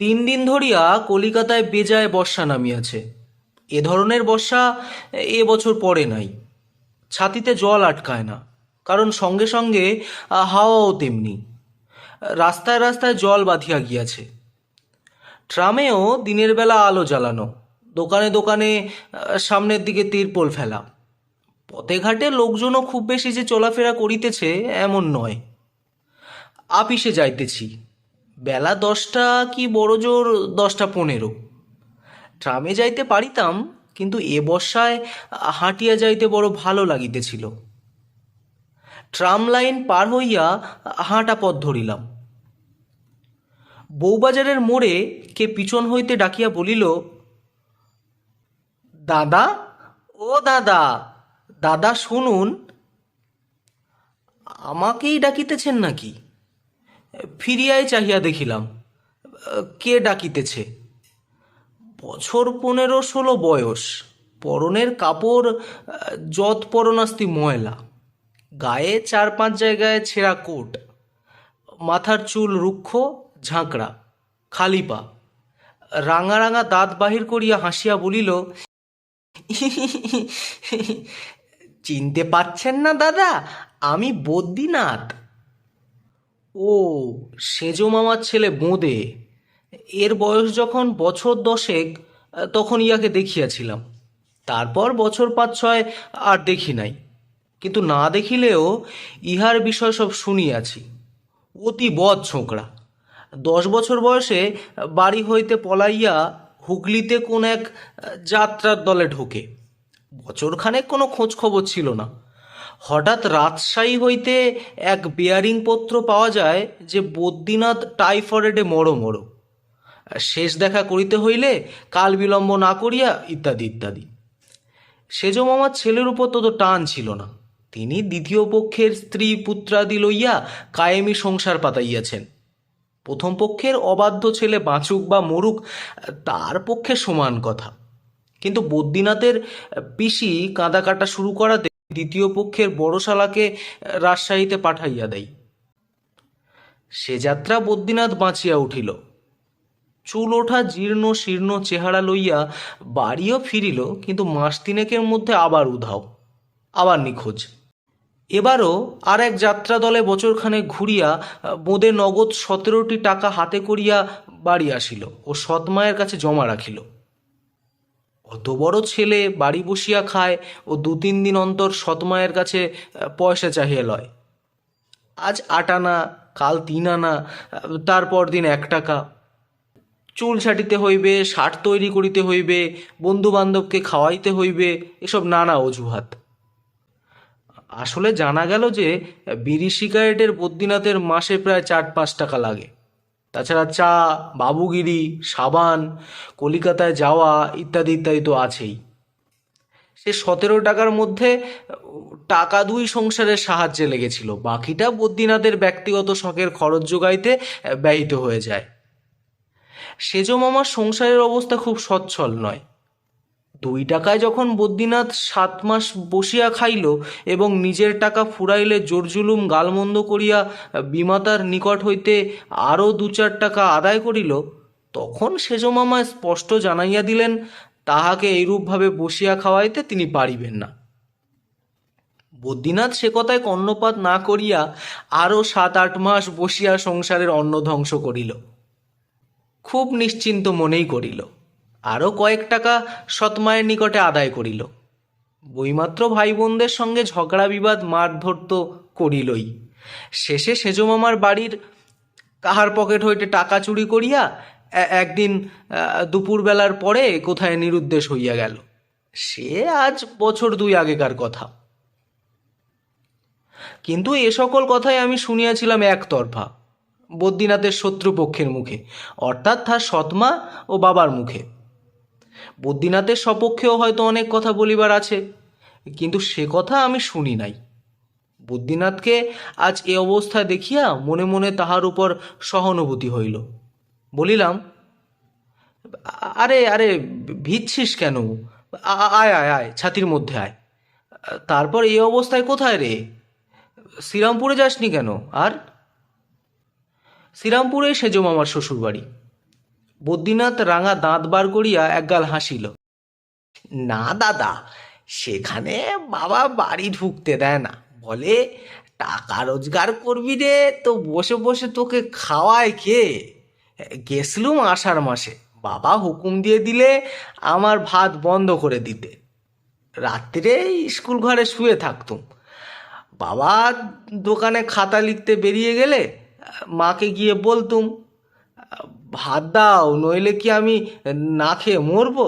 তিন দিন ধরিয়া কলিকাতায় বেজায় বর্ষা নামিয়াছে। এ ধরনের বর্ষা এ বছর পড়ে নাই। ছাতিতে জল আটকায় না, কারণ সঙ্গে সঙ্গে হাওয়াও তেমনি। রাস্তায় রাস্তায় জল বাঁধিয়া গিয়াছে। ট্রামেও দিনের বেলা আলো জ্বালানো, দোকানে দোকানে সামনের দিকে তিরপল ফেলা। পথে ঘাটে লোকজনও খুব বেশি যে চলাফেরা করিতেছে, এমন নয়। আপিসে যাইতেছি। বেলা দশটা কি বড় জোর দশটা পনেরো। ট্রামে যাইতে পারিতাম, কিন্তু এ বর্ষায় হাঁটিয়া যাইতে বড় ভালো লাগিতেছিল। ট্রাম লাইন পার হইয়া হাঁটা পথ ধরিলাম। বউবাজারের মোড়ে কে পিছন হইতে ডাকিয়া বলিল, দাদা, ও দাদা দাদা শুনুন, আমাকেই ডাকিতেছেন নাকি? ফিরিয়াই চাহিয়া দেখিলাম, কে ডাকিতেছে? বছর পনেরো ষোলো বয়স, পরনের কাপড় যৎ পরনাস্তি ময়লা, গায়ে চার পাঁচ জায়গায় ছেঁড়া কোট, মাথার চুল রুক্ষ, ঝাঁকড়া, খালি পা। রাঙা রাঙা দাঁত বাহির করিয়া হাসিয়া বলিল চিনতে পারছেন না দাদা, আমি বদ্রীনাথ। ও, সেজো মামার ছেলে বোঁদে। এর বয়স যখন বছর দশেক, তখন ইয়াকে দেখিয়াছিলাম। তারপর বছর পাঁচ ছয় আর দেখি নাই। কিন্তু না দেখিলেও ইহার বিষয় সব শুনিয়াছি। অতি বদ ছোকরা দশ বছর বয়সে বাড়ি হইতে পলাইয়া হুগলিতে কোন এক যাত্রার দলে ঢোকে। বছরখানেক কোনো খোঁজ খবর ছিল না। হঠাৎ রাজশাহী হইতে এক বেয়ারিং পত্র পাওয়া যায় যে বদ্রীনাথ টাইফয়েডে মরো মরো। শেষ দেখা করিতে হইলে কাল বিলম্ব না করিয়া ইত্যাদি ইত্যাদি। সেজ মামার ছেলের উপর তত টান ছিল না। তিনি দ্বিতীয় পক্ষের স্ত্রী পুত্রাদি লইয়া কায়েমি সংসার পাতাইয়াছেন। প্রথম পক্ষের অবাধ্য ছেলে বাঁচুক বা মরুক, তার পক্ষে সমান কথা। কিন্তু বদ্রীনাথের পিসি কাঁদা কাটা শুরু করাতে দ্বিতীয় পক্ষের বড় শালাকে রাজশাহীতে পাঠাইয়া দেয় সে যাত্রা বদ্রীনাথ বাঁচিয়া উঠিল। চুল ওঠা জীর্ণ শীর্ণ চেহারা লইয়া বাড়িও ফিরিল, কিন্তু মাস তিনেকের মধ্যে আবার উধাও, আবার নিখোঁজ। এবারও আর এক যাত্রা দলে বছরখানে ঘুরিয়া বোঁদে নগদ সতেরোটি টাকা হাতে করিয়া বাড়ি আসিল ও সৎমায়ের কাছে জমা রাখিল। অত বড় ছেলে বাড়ি বসিয়া খায় ও দু তিন দিন অন্তর সৎমায়ের কাছে পয়সা চাহিয়া লয়। আজ আট আনা, কাল তিন আনা তারপর দিন এক টাকা। চুল ছাটিতে হইবে, শার্ট তৈরি করিতে হইবে বন্ধু বান্ধবকে খাওয়াইতে হইবে, এসব নানা অজুহাত। আসলে জানা গেল যে, বিড়ি সিগারেটের বদ্রীনাথের মাসে প্রায় চার পাঁচ টাকা লাগে। তাছাড়া চা, বাবুগিরি, সাবান, কলিকাতায় যাওয়া ইত্যাদি ইত্যাদি তো আছেই। সে সতেরো টাকার মধ্যে টাকা দুই সংসারের সাহায্যে লেগেছিল। বাকিটা বদ্রীনাথের ব্যক্তিগত শখের খরচ যোগাইতে ব্যয়িত হয়ে যায়। সেজ মামার সংসারের অবস্থা খুব সচ্ছল নয়। দুই টাকায় যখন বদ্রীনাথ সাত মাস বসিয়া খাইল এবং নিজের টাকা ফুরাইলে জোরজুলুম গালমন্দ করিয়া বিমাতার নিকট হইতে আরও দু চার টাকা আদায় করিল, তখন সেজ মামা স্পষ্ট জানাইয়া দিলেন, তাহাকে এইরূপভাবে বসিয়া খাওয়াইতে তিনি পারিবেন না। বদ্রীনাথ সে কথায় কর্ণপাত না করিয়া আরও সাত আট মাস বসিয়া সংসারের অন্ন ধ্বংস করিল। খুব নিশ্চিন্ত মনেই করিল। আরও কয়েক টাকা সৎমায়ের নিকটে আদায় করিল। বইমাত্র ভাই বোনদের সঙ্গে ঝগড়া বিবাদ মারধর তো করিলই। শেষে সেজমামার বাড়ির কাহার পকেট হইতে টাকা চুরি করিয়া একদিন দুপুরবেলার পরে কোথায় নিরুদ্দেশ হইয়া গেল। সে আজ বছর দুই আগেকার কথা। কিন্তু এ সকল কথাই আমি শুনিয়াছিলাম একতরফা, বদ্রীনাথের শত্রুপক্ষের মুখে, অর্থাৎ তার সৎমা ও বাবার মুখে। বদ্রীনাথের সপক্ষেও হয়তো অনেক কথা বলিবার আছে, কিন্তু সে কথা আমি শুনি নাই। বদ্রীনাথকে আজ এ অবস্থায় দেখিয়া মনে মনে তাহার উপর সহানুভূতি হইল। বলিলাম, আরে আরে, ভিজছিস কেন? আয় আয় আয়, ছাতির মধ্যে আয়। তারপর এই অবস্থায় কোথায় রে? শ্রীরামপুরে যাসনি কেন? আর? শ্রীরামপুরে সেজো মামার শ্বশুরবাড়ি। বদ্রীনাথ রাঙা দাঁত বার করিয়া একগাল হাসিল। না, দাদা, সেখানে বাবা বাড়ি ঢুকতে দেয় না। বলে, টাকা রোজগার করবি রে, তো বসে বসে তোকে খাওয়ায় কে? গেছলুম আষাঢ় মাসে। বাবা হুকুম দিয়ে দিলে আমার ভাত বন্ধ করে দিতে। রাত্রে স্কুল ঘরে শুয়ে থাকতুম। বাবা দোকানে খাতা লিখতে বেরিয়ে গেলে, মাকে গিয়ে বলতুম ভাত দাও, নইলে কি আমি না খেয়ে মরবো?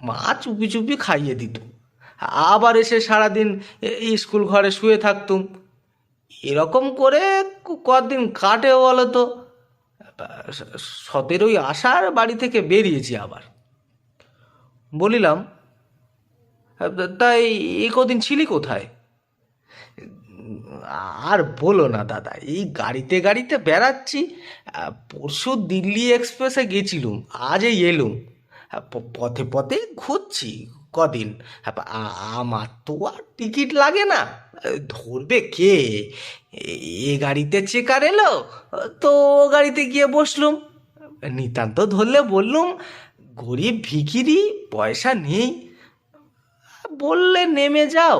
মা চুপি চুপি খাইয়ে দিত। আবার এসে সারাদিন স্কুল ঘরে শুয়ে থাকতুম। এরকম করে কদিন কাটে বলো তো। সতেরোই আষাঢ় বাড়ি থেকে বেরিয়েছি আবার। বলিলাম তাই এই কদিন ছিলি কোথায়? আর বলো না, দাদা, এই গাড়িতে গাড়িতে বেড়াচ্ছি পরশু দিল্লি এক্সপ্রেসে গেছিলুম আজ এই এলুম পথে পথে ঘুরছি কদিন আমার তো আর টিকিট লাগে না ধরবে কে? এ গাড়িতে চেকার এলো, তো ও গাড়িতে গিয়ে বসলুম, নিতান্ত ধরলে বললুম, গরিব ভিখিরি, পয়সা নেই। বললে, নেমে যাও।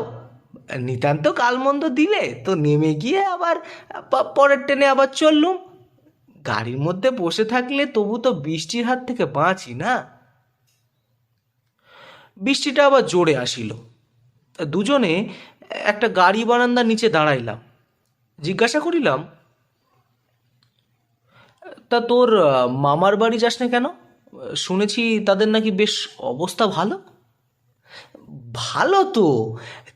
নিতান্ত কালমন্দ দিলে তো নেমে গিয়ে আবার পরের ট্রেনে আবার চললুম। গাড়ির মধ্যে বসে থাকলে তবু তো বৃষ্টির হাত থেকে বাঁচি না। বৃষ্টিটা আবার জোরে আসিল। দুজনে একটা গাড়ি বারান্দার নিচে দাঁড়াইলাম। জিজ্ঞাসা করিলাম, তা তোর মামার বাড়ি যাস না কেন? শুনেছি তাদের নাকি বেশ অবস্থা ভালো? ভালো তো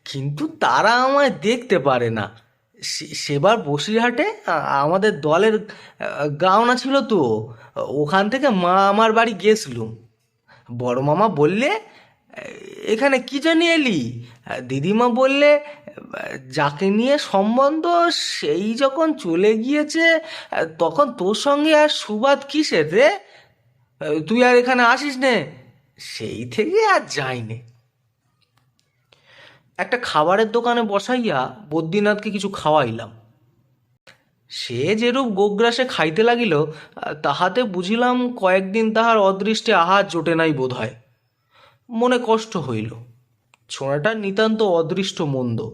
কিন্তু তারা আমায় দেখতে পারে না। সেবার বসিরহাটে আমাদের দলের গাওনা ছিল তো, ওখান থেকে মা আমার বাড়ি গেছিলুম বড় মামা বললে, এখানে কি জন্য এলি? দিদিমা বললে, যাকে নিয়ে সম্বন্ধ, সেই যখন চলে গিয়েছে, তখন তোর সঙ্গে আর সুবাদ কিসের রে? তুই আর এখানে আসিস নে? সেই থেকে আর যাইনি। একটা খাবারের দোকানে বসাইয়া বদ্রীনাথকে কিছু খাওয়াইলাম। সে যেরূপ গোগ্রাসে খাইতে লাগিল, তাহাতে বুঝিলাম কয়েকদিন তাহার অদৃষ্টে আহার জোটে নাই বোধ হয় মনে কষ্ট হইল। ছোঁড়াটা নিতান্ত অদৃষ্ট মন্দ।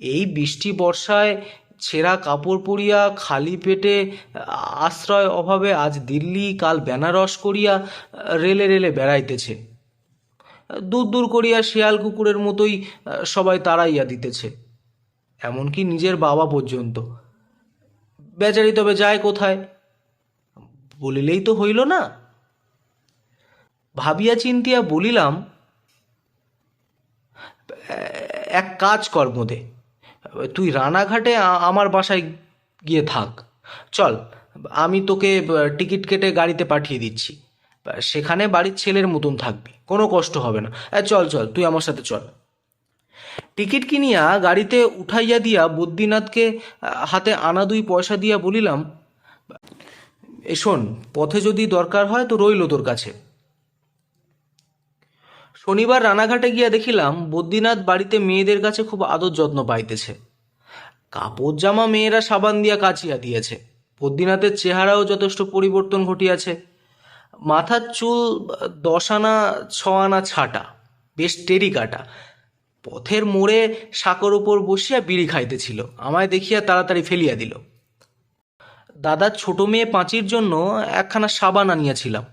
এই বৃষ্টি বর্ষায় ছেঁড়া কাপড় পরিয়া, খালি পেটে আশ্রয় অভাবে আজ দিল্লি কাল বেনারস করিয়া রেলে রেলে বেড়াইতেছে। দূর দূর করিয়া শেয়াল কুকুরের মতোই সবাই তাড়াইয়া দিতেছে। এমনকি নিজের বাবা পর্যন্ত। বেচারি তবে যায় কোথায়? বলিলেই তো হইল না। ভাবিয়া চিন্তিয়া বলিলাম এক কাজ কর মোদে। তুই রানাঘাটে আমার বাসায় গিয়ে থাক। চল, আমি তোকে টিকিট কেটে গাড়িতে পাঠিয়ে দিচ্ছি। সেখানে বাড়ির ছেলের মতন থাকবি। কোনো কষ্ট হবে না। চল চল, তুই আমার সাথে চল। টিকিট কিনিয়া গাড়িতে উঠাইয়া দিয়া বদ্রীনাথকে হাতে আনা দুই পয়সা দিয়া বলিলাম, এ, শোন, পথে যদি দরকার হয় তো রইল তোর কাছে। শনিবার রানাঘাটে গিয়া দেখিলাম, বদ্রীনাথ বাড়িতে মেয়েদের কাছে খুব আদর যত্ন পাইতেছে। কাপড় জামা মেয়েরা সাবান দিয়া কাচিয়া দিয়েছে। বদ্রীনাথের চেহারাও যথেষ্ট পরিবর্তন ঘটিয়াছে। মাথার চুল দশ আনা ছ আনা ছাটা, বেশ টেরি কাটা। পথের মোড়ে সাঁকর উপর বসিয়া বিড়ি খাইতেছিল। আমায় দেখিয়া তাড়াতাড়ি ফেলিয়া দিল। দাদার ছোট মেয়ে পাঁচির জন্য একখানা সাবান আনিয়াছিলাম।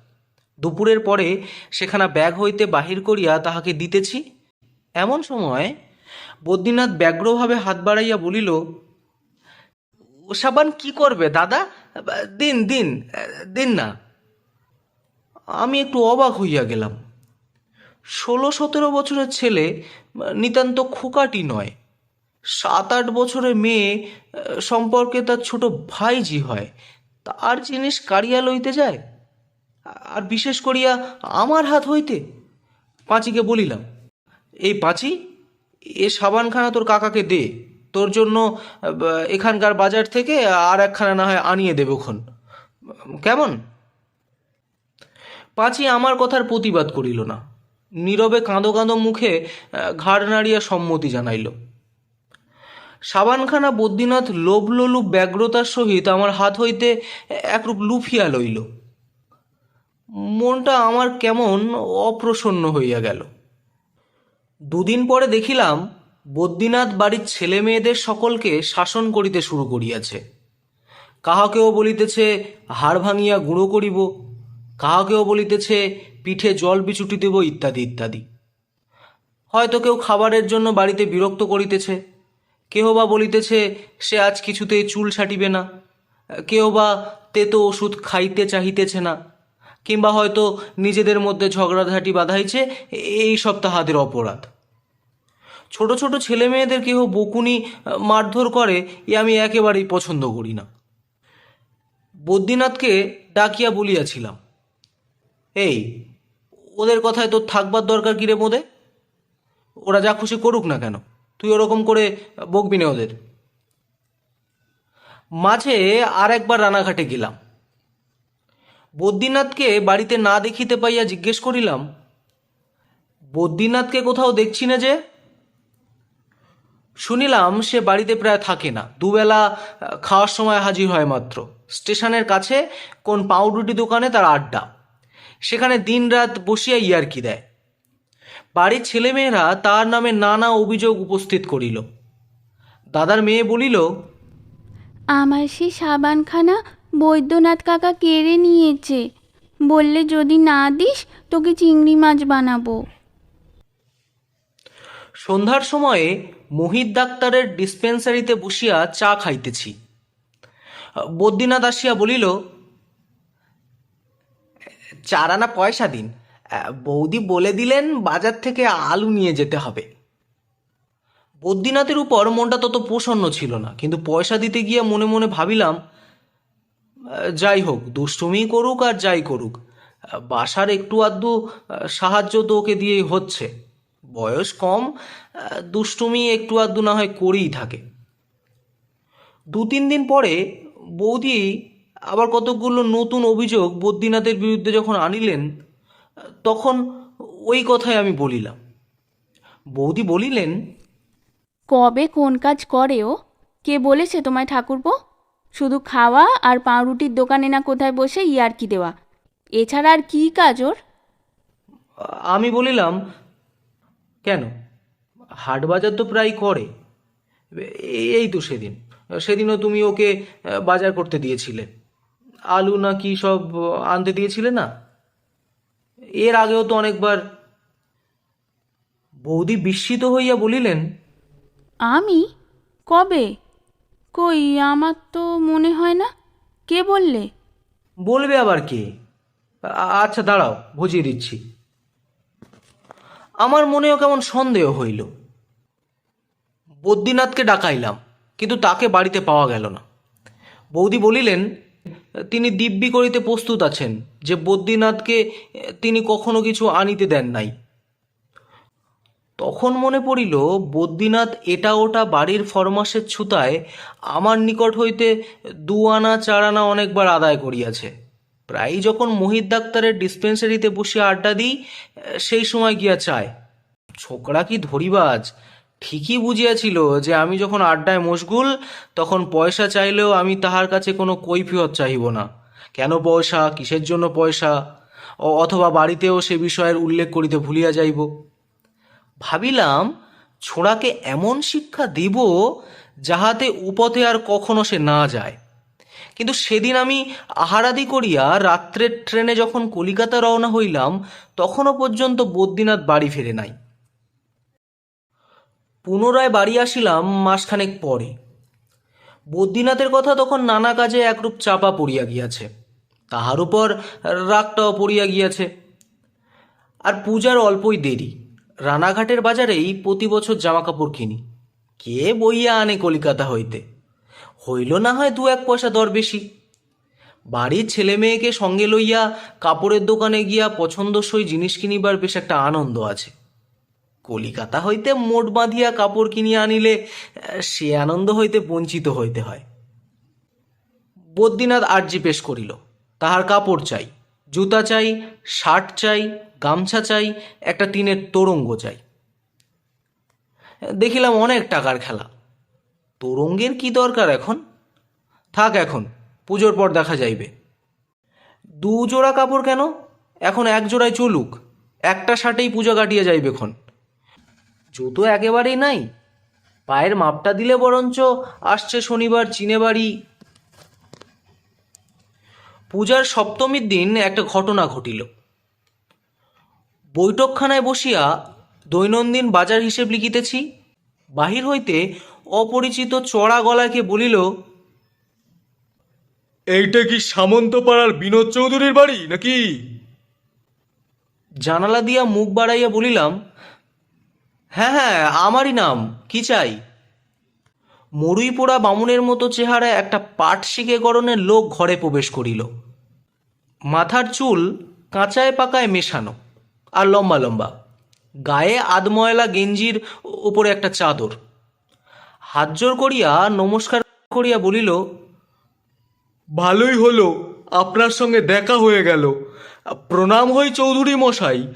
দুপুরের পরে সেখানা ব্যাগ হইতে বাহির করিয়া তাহাকে দিতেছি। এমন সময় বদ্রীনাথ ব্যগ্রভাবে হাত বাড়াইয়া বলিল, ও সাবান কি করবে দাদা? দিন দিন দিন না। আমি একটু অবাক হইয়া গেলাম। ষোলো সতেরো বছরের ছেলে, নিতান্ত খোকাটি নয়। সাত আট বছরের মেয়ে সম্পর্কে তার ছোট ভাইজি হয়। তার জিনিস কাড়িয়া লইতে যায়? আর বিশেষ করিয়া আমার হাত হইতে? পাঁচিকে বলিলাম, এই পাঁচি, এ সাবানখানা তোর কাকাকে দে। তোর জন্য এখানকার বাজার থেকে আর একখানা না হয় আনিয়ে দেবক্ষণ কেমন? পাঁচি আমার কথার প্রতিবাদ করিল না। নীরবে কাঁদো কাঁদো মুখে ঘাড় নাড়িয়া সম্মতি জানাইল। সাবানখানা বদ্রীনাথ লোভলোলুপ ব্যগ্রতার সহিত আমার হাত হইতে একরূপ লুফিয়া লইল। মনটা আমার কেমন অপ্রসন্ন হইয়া গেল। দুদিন পরে দেখিলাম, বদ্রীনাথ বাড়ির ছেলে মেয়েদের সকলকে শাসন করিতে শুরু করিয়াছে। কাহাকেও বলিতেছে, হাড় ভাঙিয়া গুঁড়ো করিব কাহাকেও বলিতেছে, পিঠে জল বিচুটি দেব, ইত্যাদি ইত্যাদি। হয়তো কেউ খাবারের জন্য বাড়িতে বিরক্ত করিতেছে। কেহ বা বলিতেছে, সে আজ কিছুতেই চুল ছাটিবে না। কেউ বা, তেতো ওষুধ খাইতে চাহিতেছে না। কিংবা হয়তো নিজেদের মধ্যে ঝগড়াঝাটি বাধাইছে, এই সব তাহাদের অপরাধ। ছোট ছোট ছেলে মেয়েদের কেহ বকুনি মারধর করে, এ আমি একেবারেই পছন্দ করি না। বদ্রীনাথকে ডাকিয়া বলিয়াছিলাম এই, ওদের কথায় তোর থাকবার দরকার কিরে মোদে? ওরা যা খুশি করুক না কেন, তুই ওরকম করে বকবি না ওদের। মাঝে আর একবার রানাঘাটে গেলাম। বদ্রীনাথকে বাড়িতে না দেখিতে পাইয়া জিজ্ঞেস করিলাম, বদ্রীনাথকে কোথাও দেখছি না যে? শুনিলাম সে বাড়িতে প্রায় থাকে না, দুবেলা খাওয়ার সময় হাজির হয় মাত্র। স্টেশনের কাছে কোন পাউরুটি দোকানে তার আড্ডা। সেখানে দিনরাত বসিয়া ইয়ারকি দেয়। বাড়ির ছেলেমেয়েরা তার নামে নানা অভিযোগ উপস্থিত করিল। দাদার মেয়ে বলিল আমার সেই সাবানখানা বৈদ্যনাথ কাকা কেড়ে নিয়েছে। বললে যদি না দিস তোকে চিংড়ি মাছ বানাবো। সন্ধ্যার সময়ে মোহিত ডাক্তারের ডিসপেন্সারিতে বসিয়া চা খাইতেছি। বদ্রীনাথ আসিয়া বলিল চার আনা পয়সা দিন। বৌদি বলে দিলেন বাজার থেকে আলু নিয়ে যেতে হবে। বদ্রীনাথের উপর মনটা তত প্রসন্ন ছিল না, কিন্তু পয়সা দিতে গিয়ে মনে মনে ভাবিলাম যাই হোক, দুষ্টুমি করুক আর যাই করুক বাসার একটু আধটু সাহায্য তো ওকে দিয়েই হচ্ছে। বয়স কম দুষ্টুমি একটু আধটু না হয় করেই থাকে। দু তিন দিন পরে বৌদি আবার কতকগুলো নতুন অভিযোগ বদ্রীনাথের বিরুদ্ধে যখন আনিলেন তখন ওই কথাই আমি বলিলাম। বৌদি বলিলেন কবে কোন কাজ করে ও কে বলেছে তোমায় ঠাকুরপো? শুধু খাওয়া আর পাউরুটির দোকানে না কোথায় বসে ইয়ারকি দেওয়া? এছাড়া আর কী কাজ ওর? আমি বলিলাম কেন? হাট বাজার তো প্রায় করে। এই তো সেদিন। সেদিনও তুমি ওকে বাজার করতে দিয়েছিলে। আলু না কি সব আনতে দিয়েছিলে না? এর আগেও তো অনেকবার। বৌদি বিস্মিত হইয়া বলিলেন আমি? কবে? কই আমার তো মনে হয় না। কে বললে? বলবে আবার কে? আচ্ছা দাঁড়াও বুঝিয়ে দিচ্ছি। আমার মনেও কেমন সন্দেহ হইল। বদ্রীনাথকে ডাকাইলাম কিন্তু তাকে বাড়িতে পাওয়া গেল না। বৌদি বলিলেন তিনি দিব্যি করিতে প্রস্তুত আছেন, যে বদ্রীনাথকে তিনি কখনো কিছু আনিতে দেন নাই। তখন মনে পড়িল, বদ্রীনাথ এটা ওটা বাড়ির ফরমাসের ছুতায় আমার নিকট হইতে দু আনা, চার আনা অনেকবার আদায় করিয়াছে। প্রায়ই যখন মোহিত ডাক্তারের ডিসপেন্সারিতে বসিয়া আড্ডা দিই সেই সময় গিয়া চায়, ছোকরা কি ধরিবাজ? ঠিকই বুঝিয়াছিল যে আমি যখন আড্ডায় মশগুল, তখন পয়সা চাইলেও আমি তাহার কাছে কোনো কৈফিয়ত চাহিব না। কেন পয়সা? কিসের জন্য পয়সা? অথবা বাড়িতেও সে বিষয়ের উল্লেখ করিতে ভুলিয়া যাইব। ভাবিলাম, ছোড়াকে এমন শিক্ষা দিব যাহাতে উপথে আর কখনো সে না যায়। কিন্তু সেদিন আমি আহারাদি করিয়া রাত্রের ট্রেনে যখন কলিকাতা রওনা হইলাম তখনও পর্যন্ত বদ্রীনাথ বাড়ি ফেরে নাই। পুনরায় বাড়ি আসিলাম মাসখানেক পরে। বদ্রীনাথের কথা তখন নানা কাজে একরূপ চাপা পড়িয়া গিয়াছে। তাহার উপর রাগটাও পড়িয়া গিয়াছে। আর পূজার অল্পই দেরি। রানাঘাটের বাজারেই প্রতি বছর জামা কাপড় কিনি। কে বইয়া আনে কলিকাতা হইতে? হইল না হয় দু এক পয়সা দর বেশি। বাড়ির ছেলে মেয়েকে সঙ্গে লইয়া কাপড়ের দোকানে গিয়া পছন্দসই জিনিস কিনিবার বেশ একটা আনন্দ আছে। কলিকাতা হইতে মোট বাঁধিয়া কাপড় কিনিয়া আনিলে সে আনন্দ হইতে বঞ্চিত হইতে হয়। বদ্রীনাথ আর্জি পেশ করিল, তাহার কাপড় চাই, জুতা চাই, শার্ট চাই, গামছা চাই, একটা টিনের তোরঙ্গ চাই। দেখিলাম অনেক টাকার খেলা। তোরঙ্গের কি দরকার এখন? থাক এখন, পুজোর পর দেখা যাইবে। দু জোড়া কাপড় কেন? এখন এক জোড়ায় চলুক, একটা শার্টেই পূজা কাটিয়ে যাইবে খন। জুতো একেবারেই নাই। পায়ের মাপটা দিলে বরঞ্চ আসছে শনিবার চিনে বাড়ি পূজার সপ্তমীর দিন একটা ঘটনা ঘটিল। বৈঠকখানায় বসিয়া দৈনন্দিন বাজার হিসেব লিখিতেছি। বাহির হইতে অপরিচিত চড়া গলাকে বলিল এইটা কি সামন্তপাড়ার বিনোদ চৌধুরীর বাড়ি নাকি? জানালা দিয়া মুখ বাড়াইয়া বলিলাম হ্যাঁ হ্যাঁ আমারই নাম। কি চাই? মরুই পোড়া বামুনের মতো চেহারা একটা পাট শিখে গড়নের লোক ঘরে প্রবেশ করিল। মাথার চুল কাঁচায় পাকায় মেশানো আর লম্বা লম্বা। গায়ে আধময়লা গেঞ্জির উপরে একটা চাদর। হাত জোর করিয়া, নমস্কার করিয়া বলিল, ভালোই হলো, আপনার সঙ্গে দেখা হয়ে গেল। প্রণাম হই চৌধুরী মশাই।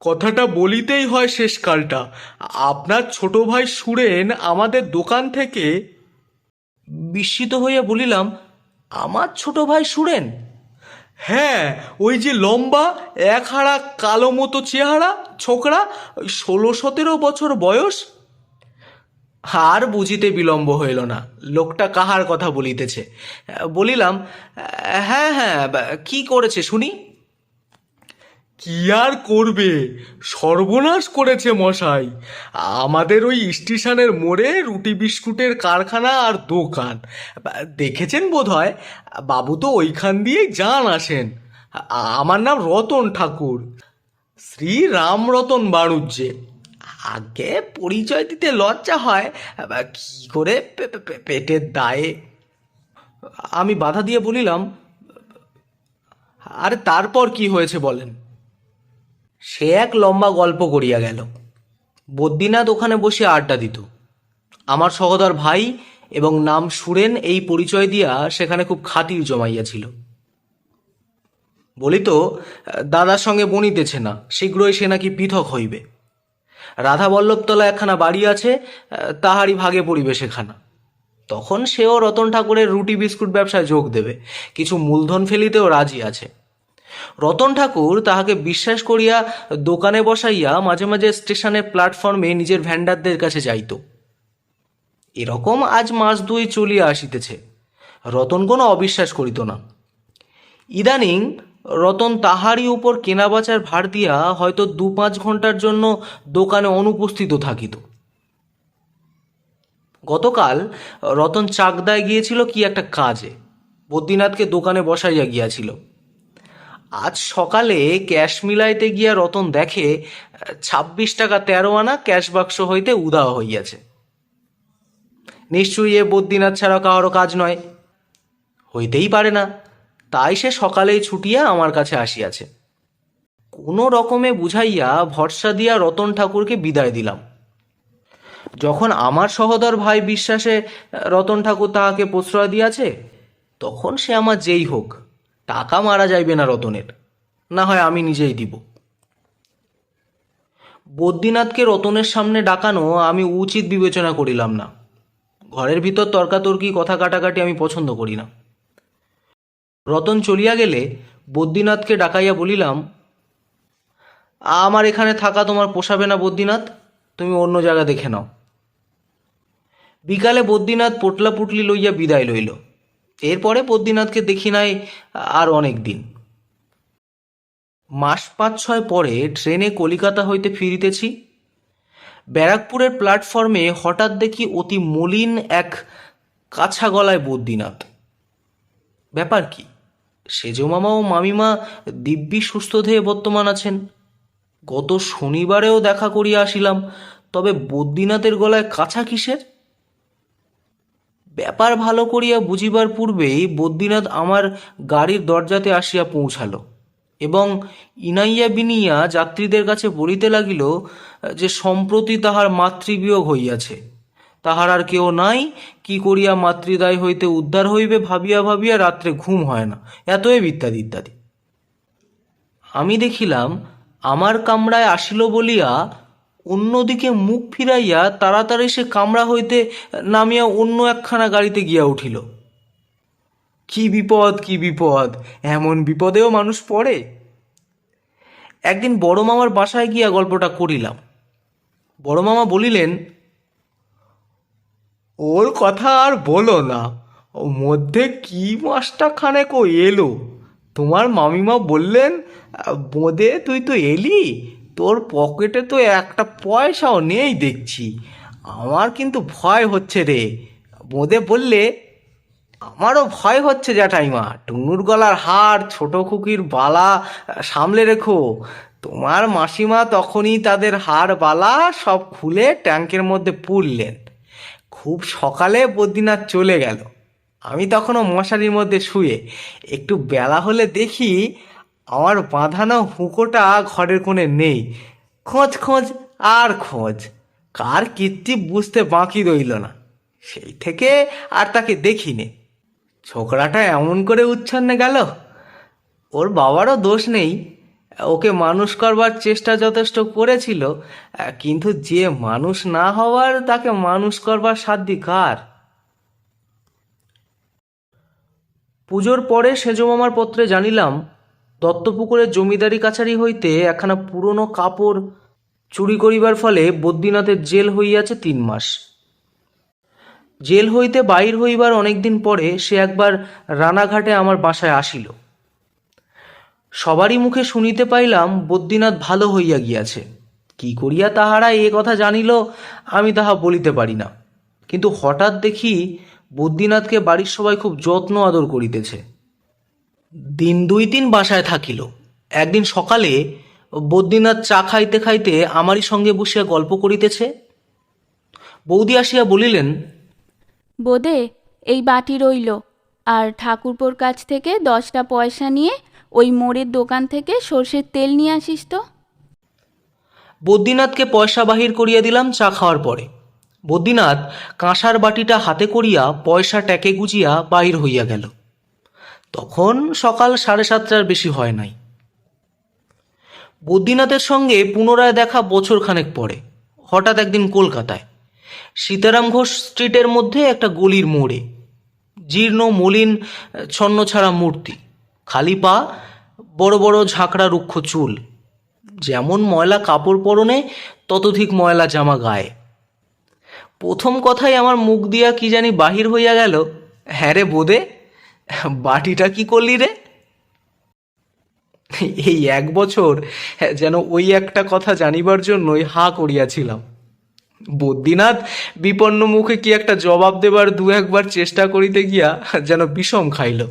কথাটা বলিতেই হয় শেষকালটা। আপনার ছোট ভাই সুরেন আমাদের দোকান থেকে বিস্মিত হইয়া বলিলাম, আমার ছোট ভাই সুরেন? হ্যাঁ ওই যে লম্বা এক হাড়া কালো মতো চেহারা, ছোকরা, ষোলো সতেরো বছর বয়স? আর বুঝিতে বিলম্ব হইল না। লোকটা কাহার কথা বলিতেছে? বলিলাম হ্যাঁ হ্যাঁ কি করেছে শুনি? কি আর করবে? সর্বনাশ করেছে মশাই। আমাদের ওই স্টেশনের মোড়ে রুটি বিস্কুটের কারখানা আর দোকান। দেখেছেন বোধ হয় বাবু তো ওইখান দিয়েই যান আসেন। আমার নাম রতন ঠাকুর। শ্রী রামরতন বাণুজ্যে। আগে পরিচয় দিতে লজ্জা হয় কি করে পেটের দায়ে? আমি বাধা দিয়ে বলিলাম, আর তারপর কি হয়েছে বলেন? সে এক লম্বা গল্প করিয়া গেল। বদ্রীনাথ ওখানে বসে আড্ডা দিত। আমার সহোদর ভাই এবং নাম সুরেন এই পরিচয় দিয়া সেখানে খুব খাতির জমাইয়াছিল। বলিত, দাদার সঙ্গে বনিতেছে না, শীঘ্রই সে নাকি পৃথক হইবে। রাধা বল্লভতলা একখানা বাড়ি আছে, তাহারই ভাগে পড়িবে সেখানা। তখন সেও রতন ঠাকুরের রুটি, বিস্কুট ব্যবসায় যোগ দেবে। কিছু মূলধন ফেলিতেও রাজি আছে। রতন ঠাকুর তাহাকে বিশ্বাস করিয়া দোকানে বসাইয়া মাঝে মাঝে স্টেশনের প্ল্যাটফর্মে নিজের ভ্যান্ডারদের কাছে যাইত। এরকম আজ মাস দুই চলিয়া আসিতেছে। রতন কোনো অবিশ্বাস করিত না। ইদানিং রতন তাহারই উপর কেনাবেচার ভার দিয়া হয়তো দু পাঁচ ঘণ্টার জন্য দোকানে অনুপস্থিত থাকিত। গতকাল রতন চাকদায় গিয়েছিল কি একটা কাজে। বদ্রীনাথকে দোকানে বসাইয়া গিয়াছিল। আজ সকালে ক্যাশ মিলাইতে গিয়া রতন দেখে ছাব্বিশ টাকা তেরো আনা ক্যাশ বাক্স হইতে উদাহ হইয়াছে। নিশ্চয়ই এ বদ্রীনাথ ছাড়া কাহারও কাজ নয়। হইতেই পারে না, তাই সে সকালেই ছুটিয়া আমার কাছে আসিয়াছে। কোনো রকমে বুঝাইয়া ভরসা দিয়া রতন ঠাকুরকে বিদায় দিলাম। যখন আমার সহোদর ভাই বিশ্বাসে রতন ঠাকুর তাহাকে প্রশ্রয় দিয়াছে, তখন সে আমার যেই হোক। টাকা মারা যাইবে না রতনের। না হয় আমি নিজেই দিব। বদ্রীনাথকে রতনের সামনে ডাকানো আমি উচিত বিবেচনা করিলাম না। ঘরের ভিতর তর্কাতর্কি, কথা কাটাকাটি আমি পছন্দ করি না। রতন চলিয়া গেলে বদ্রীনাথকে ডাকাইয়া বলিলাম, আমার এখানে থাকা তোমার পোষাবে না বদ্রীনাথ, তুমি অন্য জায়গা দেখে নাও। বিকালে বদ্রীনাথ পোটলা পুটলি লইয়া বিদায় লইল। এরপরে বদ্রীনাথকে দেখি নাই আর অনেক দিন। মাস পাঁচ ছয় পরে ট্রেনে কলিকাতা হইতে ফিরিতেছি। ব্যারাকপুরের প্ল্যাটফর্মে হঠাৎ দেখি অতি মলিন এক কাছা গলায় বদ্রীনাথ। ব্যাপার কি? সেজ মামা ও মামিমা দিব্যি সুস্থ দেহে বর্তমান আছেন। গত শনিবারেও দেখা করিয়া আসিলাম, তবে বদ্রীনাথের গলায় কাছা কিসের? ব্যাপার ভালো করিয়া বুঝিবার পূর্বেই বদ্রীনাথ আমার গাড়ির দরজাতে আসিয়া পৌঁছালো এবং ইনাইয়া বিনিয়া যাত্রীদের কাছে বলিতে লাগিল, যে সম্প্রতি তাহার মাতৃবিয়োগ হইয়াছে। তাহার আর কেউ নাই, কি করিয়া মাতৃদায় হইতে উদ্ধার হইবে ভাবিয়া ভাবিয়া রাত্রে ঘুম হয় না, এতএব ইত্যাদি ইত্যাদি। আমি দেখিলাম, আমার কামরায় আসিল বলিয়া অন্যদিকে মুখ ফিরাইয়া তাড়াতাড়ি সে কামরা হইতে নামিয়া অন্য একখানা গাড়িতে গিয়া উঠিল। কি বিপদ কি বিপদ? এমন বিপদেও মানুষ পড়ে? একদিন বড় মামার বাসায় গিয়া গল্পটা করিলাম। বড় মামা বলিলেন, ওর কথা আর বলো না। মধ্যে কি মাসটা খানেক এলো? তোমার মামিমা বললেন, বোঁদে তুই তো এলি। তোর পকেটে তো একটা পয়সাও নেই দেখছি। আমার কিন্তু ভয় হচ্ছে রে। বোঁদে বললে, আমারও ভয় হচ্ছে জ্যাঠাইমা, টুনুর গলার হার, ছোট খুকির বালা সামলে রেখো। তোমার মাসিমা তখনই তাদের হার বালা সব খুলে ট্যাঙ্কের মধ্যে পুরলেন খুব সকালে বদ্রীনাথ চলে গেল। আমি তখনও মশারির মধ্যে শুয়ে, একটু বেলা হলে দেখি আমার বাঁধানো হুঁকোটা ঘরের কোণে নেই। খোঁজ খোঁজ, আর খোঁজ। কার কীর্তি বুঝতে বাকি রইল না। সেই থেকে আর তাকে দেখিনি। ছোকরাটা এমন করে উচ্ছন্নে গেল। ওর বাবারও দোষ নেই। ওকে মানুষ করবার চেষ্টা যথেষ্ট করেছিল, কিন্তু যে মানুষ না হওয়ার তাকে মানুষ করবার সাধ্য কার? পুজোর পরে সেজমামার পত্রে জানিলাম দত্তপুকুরের জমিদারি কাছারি হইতে একখানা পুরনো কাপড় চুরি করিবার ফলে বদ্রীনাথের জেল হইয়াছে তিন মাস। জেল হইতে বাহির হইবার অনেকদিন পরে সে একবার রানাঘাটে আমার বাসায় আসিল। সবারই মুখে শুনিতে পাইলাম, বদ্রীনাথ ভালো হইয়া গিয়াছে। কি করিয়া তাহারা এ কথা জানিল, আমি তাহা বলিতে পারি না। কিন্তু হঠাৎ দেখি বদ্রীনাথকে বাড়ির সবাই খুব যত্ন আদর করিতেছে। দিন দুই দিন বাসায় থাকিল। একদিন সকালে বদ্রীনাথ চা খাইতে খাইতে আমারই সঙ্গে বসিয়া গল্প করিতেছে। বৌদি আসিয়া বলিলেন বোদে এই বাটি রইল আর ঠাকুরপোর কাছ থেকে দশটা পয়সা নিয়ে ওই মোড়ের দোকান থেকে সর্ষের তেল নিয়ে আসিস তো। বদ্রীনাথকে পয়সা বাহির করিয়া দিলাম চা খাওয়ার পরে। বদ্রীনাথ কাঁসার বাটিটা হাতে করিয়া পয়সা ট্যাকে গুজিয়া বাহির হইয়া গেল। তখন সকাল সাড়ে সাতটার বেশি হয় নাই। বদ্রীনাথের সঙ্গে পুনরায় দেখা বছর খানেক পরে, হঠাৎ একদিন কলকাতায়। সীতারাম ঘোষ স্ট্রিটের মধ্যে একটা গলির মোড়ে, জীর্ণ, মলিন ছন্ন ছাড়া মূর্তি, খালি পা, বড় বড় ঝাঁকড়া রুক্ষ চুল, যেমন ময়লা কাপড় পরনে, ততধিক ময়লা জামা গায়ে। প্রথম কথাই আমার মুখ দিয়া কি জানি বাহির হইয়া গেল হ্যাঁ রে বোধে বাটিটা কি করলি রে? এই এক বছর যেন ওই একটা কথা জানিবার জন্যই হা করিয়াছিলাম। বদ্রীনাথ বিপন্ন মুখে কি একটা জবাব দেবার দু একবার চেষ্টা করিতে গিয়া যেন বিষম খাইল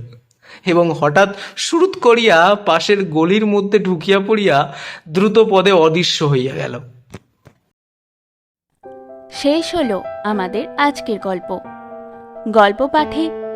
এবং হঠাৎ শুরুত করিয়া পাশের গলির মধ্যে ঢুকিয়া পড়িয়া দ্রুত পদে অদৃশ্য হইয়া গেল। শেষ হলো আমাদের আজকের গল্প। গল্প পাঠে